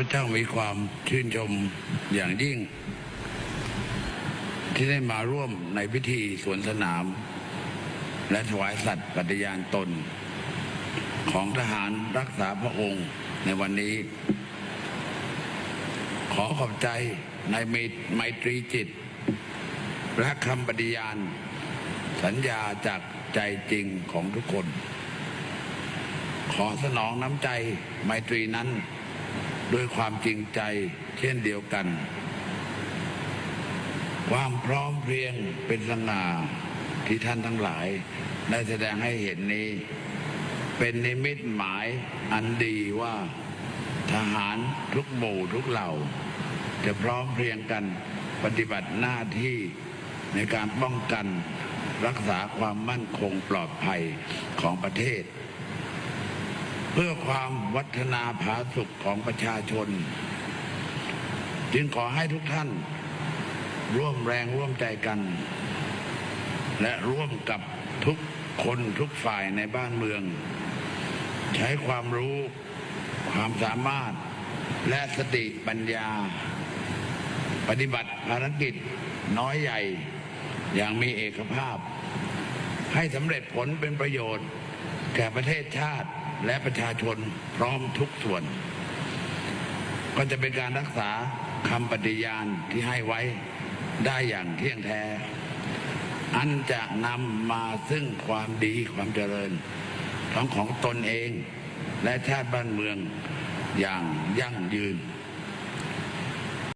พเจ้ามีความชื่นชมอย่างยิ่ง ที่ได้มาร่วมในพิธีสวนสนาม และถวายสัตย์ปฏิญาณตน ของทหารรักษาพระองค์ในวันนี้ ขอขอบใจในไมมตรีจิต และคำปฏิญาณ สัญญาจากใจจริงของทุกคน ขอสนองน้ำใจไมตรีนั้น ด้วยความจริงใจเช่นเดียวกัน ความพร้อมเพรียงเป็นสง่าที่ท่านทั้งหลายได้แสดงให้เห็นนี้ เป็นนิมิตหมายอันดีว่าทหารทุกหมู่ทุกเหล่า จะพร้อมเพรียงกันปฏิบัติหน้าที่ในการป้องกันรักษาความมั่นคงปลอดภัยของประเทศ เพื่อความวัฒนาผาสุขของประชาชน จึงขอให้ทุกท่าน ร่วมแรงร่วมใจกัน และร่วมกับทุกคนทุกฝ่ายในบ้านเมือง ใช้ความรู้ความสามารถและสติปัญญา ปฏิบัติภารกิจน้อยใหญ่อย่างมีเอกภาพ ให้สำเร็จผลเป็นประโยชน์ แก่ประเทศชาติ และประชาชนพร้อมทุกส่วน ก็จะเป็นการรักษาคำปฏิญาณที่ให้ไว้ได้อย่างเที่ยงแท้ อันจะนำมาซึ่งความดีความเจริญ ทั้งของตนเองและชาติบ้านเมืองอย่างยั่งยืน